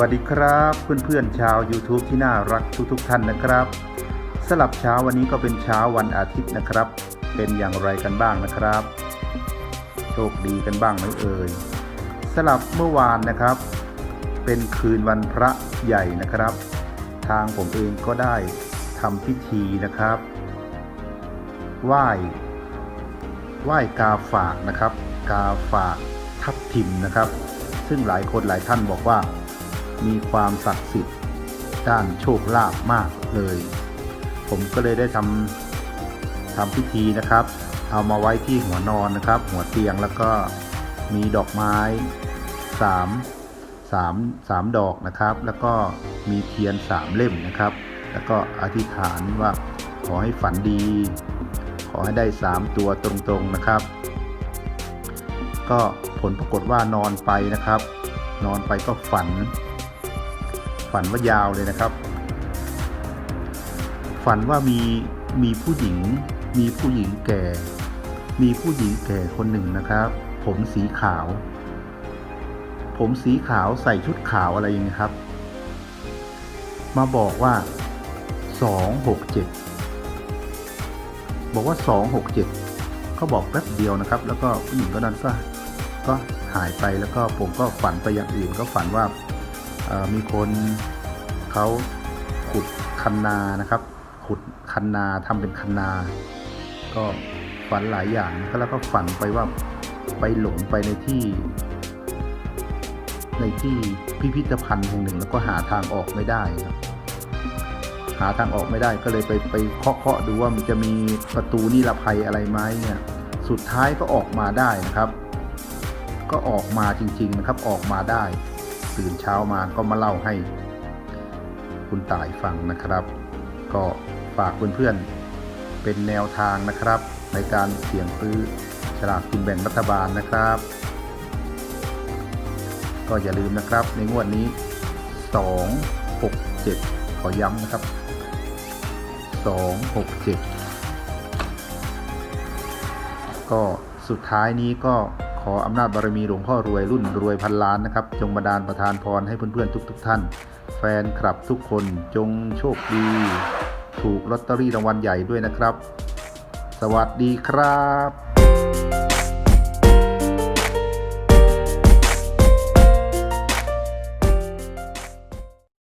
วัสดีครับเพื่อนๆชาว YouTube ที่น่ารักทุกๆท่านนะครับสลับเช้าวันนี้ก็เป็นเช้าวันอาทิตย์นะครับ เป็นอย่างไรกันบ้างนะครับ โชคดีกันบ้างไหมเอ่ยสลับเมื่อวานนะครับ เป็นคืนวันพระใหญ่นะครับ ทางผมเองก็ได้ทำพิธีนะครับไหว้ไหว้กาฝากนะครับ กาฝากทับทิมนะครับ ซึ่งหลายคนหลายท่านบอกว่า มีความศักดิ์สิทธิ์ด้านโชคลาภมากเลย ผมก็เลยได้ทำทำพิธีนะครับ เอามาไว้ที่หัวนอนนะครับ หัวเตียงแล้วก็มีดอกไม้สามสามสามดอกนะครับ แล้วก็มีเทียนสามเล่มนะครับ แล้วก็อธิษฐานว่าขอให้ฝันดี ขอให้ได้สามตัวตรงๆนะครับ ก็ผลปรากฏว่านอนไปนะครับ นอนไปก็ฝัน ฝันว่ายาวเลยนะครับ ฝันว่ามีมีผู้หญิง มีผู้หญิงแก่ มีผู้หญิงแก่คนหนึ่งนะครับ ผมสีขาว ผมสีขาวใส่ชุดขาวอะไรอย่างนี้ยครับ มาบอกว่าสองหกเจ็ดบอกว่าสองหกเจ็ดเขาบอกแป๊บเดียวนะครับ แล้วก็ผู้หญิงก็นั้นก็ก็หายไปแล้วก็ผมก็ฝันไปอย่างอื่นก็ฝันว่า มีคนเขาขุดคันนานะครับ ขุดคันนาทำเป็นคันนา ก็ฝันหลายอย่างก็แล้วก็ฝันไปว่าไปหลงไปในที่ ในที่พิพิธภัณฑ์แห่งหนึ่ง แล้วก็หาทางออกไม่ได้ครับหาทางออกไม่ได้ก็เลยไปไปเคาะเคาะดูว่ามันจะมีประตูนิรภัยอะไรไหมเนี่ย สุดท้ายก็ออกมาได้นะครับ ก็ออกมาจริง ๆนะครับออกมาได้ ตื่นเช้ามาก็มาเล่าให้คุณต่ายฟังนะครับ ก็ฝากเพื่อนๆเป็นแนวทางนะครับ ในการเสี่ยงซื้อฉลากกินแบ่งรัฐบาลนะครับ ก็อย่าลืมนะครับในงวดนี้ 2 6 7 ขอย้ำนะครับ 2 6 7 ก็สุดท้ายนี้ก็ ขออำนาจบารมีหลวงพ่อรวยรุ่นรวยพันล้านนะครับ จงบันดาลประทานพรให้เพื่อนๆทุกๆท่าน แฟนคลับทุกคนจงโชคดี ถูกลอตเตอรี่รางวัลใหญ่ด้วยนะครับ สวัสดีครับ